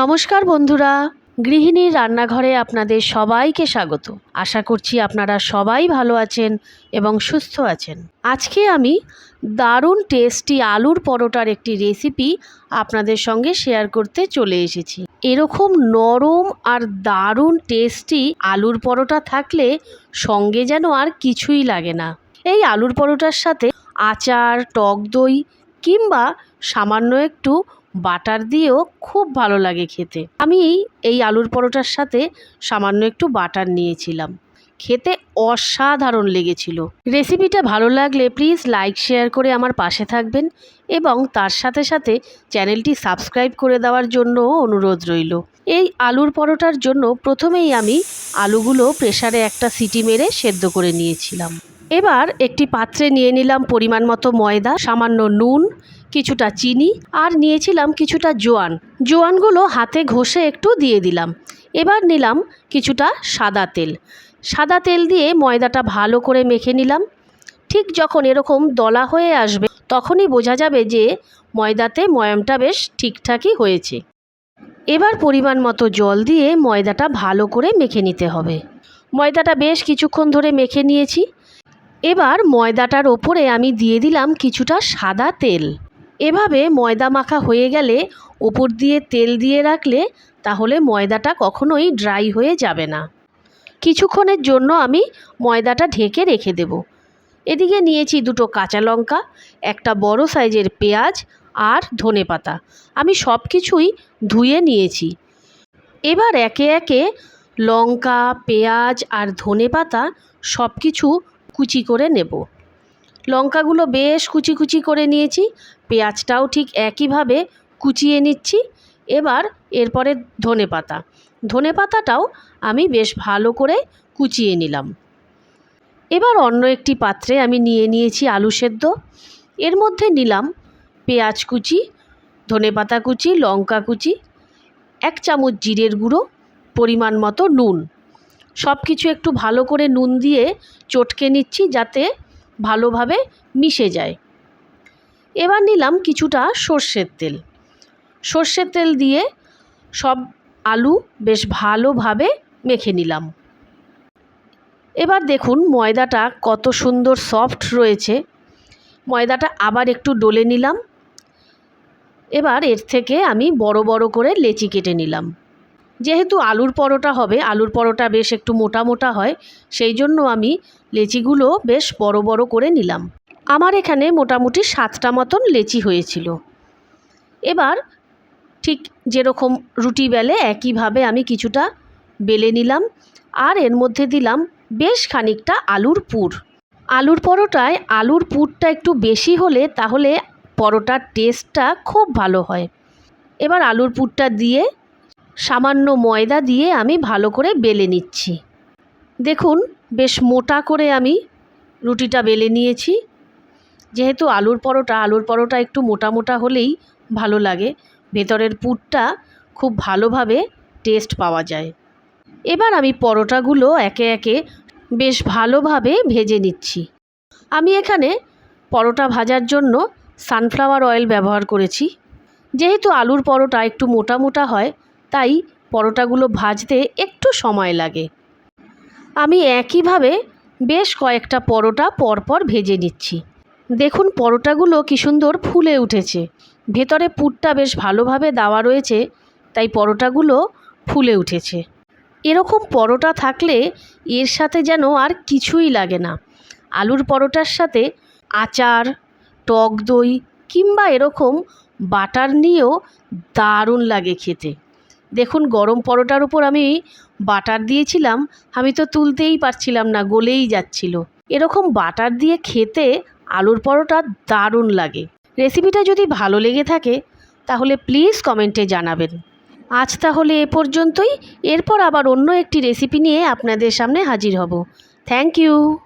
নমস্কার বন্ধুরা, গৃহিণীর রান্নাঘরে আপনাদের সবাইকে স্বাগত। আশা করছি আপনারা সবাই ভালো আছেন এবং সুস্থ আছেন। আজকে আমি দারুণ টেস্টি আলুর পরোটার একটি রেসিপি আপনাদের সঙ্গে শেয়ার করতে চলে এসেছি। এরকম নরম আর দারুণ টেস্টি আলুর পরোটা থাকলে সঙ্গে যেন আর কিছুই লাগে না। এই আলুর পরোটার সাথে আচার, টক দই কিংবা সামান্য একটু বাটার দিয়েও খুব ভালো লাগে খেতে। আমি এই আলুর পরোটার সাথে সামান্য একটু বাটার নিয়েছিলাম। খেতে অসাধারণ লেগেছিল। রেসিপিটা ভালো লাগলে প্লিজ লাইক, শেয়ার করে আমার পাশে থাকবেন এবং তার সাথে সাথে চ্যানেলটি সাবস্ক্রাইব করে দেওয়ার জন্য অনুরোধ রইল। এই আলুর পরোটার জন্য প্রথমেই আমি আলুগুলো প্রেসারে একটা সিটি মেরে সেদ্ধ করে নিয়েছিলাম। এবার একটি পাত্রে নিয়ে নিলাম পরিমাণ মতো ময়দা, সামান্য নুন কিছুটা চিনি আর নিয়েছিলাম কিছুটা জোয়ান। জোয়ানগুলো হাতে ঘষে একটু দিয়ে দিলাম। এবার নিলাম কিছুটা সাদা তেল। সাদা তেল দিয়ে ময়দাটা ভালো করে মেখে নিলাম। ঠিক যখন এরকম দলা হয়ে আসবে, তখনই বোঝা যাবে যে ময়দাতে ময়ামটা বেশ ঠিকঠাকই হয়েছে। এবার পরিমাণ মতো জল দিয়ে ময়দাটা ভালো করে মেখে নিতে হবে। ময়দাটা বেশ কিছুক্ষণ ধরে মেখে নিয়েছি। এবার ময়দাটার ওপরে আমি দিয়ে দিলাম কিছুটা সাদা তেল। এভাবে ময়দা মাখা হয়ে গেলে ওপর দিয়ে তেল দিয়ে রাখলে তাহলে ময়দাটা কখনোই ড্রাই হয়ে যাবে না। কিছুক্ষণের জন্য আমি ময়দাটা ঢেকে রেখে দেব। এদিকে নিয়েছি দুটো কাঁচা লঙ্কা, একটা বড় সাইজের পেঁয়াজ আর ধনে পাতা। আমি সব কিছুই ধুয়ে নিয়েছি। এবার একে একে লঙ্কা, পেঁয়াজ আর ধনে পাতা সব কিছু কুচি করে নেব। লঙ্কাগুলো বেশ কুচি কুচি করে নিয়েছি, পেঁয়াজটাও ঠিক একইভাবে কুচিয়ে নিচ্ছি। এবার এরপরে ধনে পাতা ধনে পাতাটাও আমি বেশ ভালো করে কুচিয়ে নিলাম। এবার অন্য একটি পাত্রে আমি নিয়ে নিয়েছি আলু সেদ্ধ। এর মধ্যে নিলাম পেঁয়াজ কুচি ধনে পাতা কুচি, লঙ্কা কুচি, এক চামচ জিরের গুঁড়ো, পরিমাণ মতো নুন। সব কিছু একটু ভালো করে নুন দিয়ে চটকে নিচ্ছি যাতে ভালোভাবে মিশে যায়। এবার নিলাম কিছুটা সর্ষের তেল। সর্ষের তেল দিয়ে সব আলু বেশ ভালোভাবে মেখে নিলাম। এবার দেখুন ময়দাটা কত সুন্দর সফট রয়েছে। ময়দাটা আবার একটু ডলে নিলাম। এবার এর থেকে আমি বড় বড় করে লেচি কেটে নিলাম। যেহেতু আলুর পরোটা হবে, আলুর পরোটা বেশ একটু মোটা মোটা হয়, সেই জন্য আমি লেচিগুলো বেশ বড় বড় করে নিলাম। আমার এখানে মোটামুটি সাতটা মতন লেচি হয়েছিল। এবার ঠিক যেরকম রুটি বেলে একইভাবে আমি কিছুটা বেলে নিলাম, আর এর মধ্যে দিলাম বেশ খানিকটা আলুর পুর। আলুর পরোটায় আলুর পুরটা একটু বেশি হলে তাহলে পরোটার টেস্টটা খুব ভালো হয়। এবার আলুর পুরটা দিয়ে সামান্য ময়দা দিয়ে আমি ভালো করে বেলে নিচ্ছি। দেখুন, বেশ মোটা করে আমি রুটিটা বেলে নিয়েছি। যেহেতু আলুর পরোটা আলুর পরোটা একটু মোটা মোটা হলেই ভালো লাগে। ভেতরের পুরটা খুব ভালোভাবে টেস্ট পাওয়া যায়। এবার আমি পরোটাগুলো একে একে বেশ ভালোভাবে ভেজে নিচ্ছি। আমি এখানে পরোটা ভাজার জন্য সানফ্লাওয়ার অয়েল ব্যবহার করেছি। যেহেতু আলুর পরোটা একটু মোটা মোটা হয় তাই পরোটাগুলো ভাজতে একটু সময় লাগে। আমি একইভাবে বেশ কয়েকটা পরোটা পরপর ভেজে নিচ্ছি। দেখুন পরোটাগুলো কী সুন্দর ফুলে উঠেছে। ভেতরে পুরটা বেশ ভালোভাবে দেওয়া রয়েছে, তাই পরোটাগুলো ফুলে উঠেছে। এরকম পরোটা থাকলে এর সাথে যেন আর কিছুই লাগে না। আলুর পরোটার সাথে আচার, টক দই কিংবা এরকম বাটার নিয়েও দারুণ লাগে খেতে। দেখুন, গরম পরোটার উপর আমি বাটার দিয়েছিলাম, আমি তো তুলতেই পারছিলাম না, গলেই যাচ্ছিল। এরকম বাটার দিয়ে খেতে আলুর পরোটা দারুণ লাগে। রেসিপিটা যদি ভালো লেগে থাকে, তাহলে প্লিজ কমেন্টে জানাবেন। আজ তাহলে এ পর্যন্তই, এরপর আবার অন্য একটি রেসিপি নিয়ে আপনাদের সামনে হাজির হব। Thank you.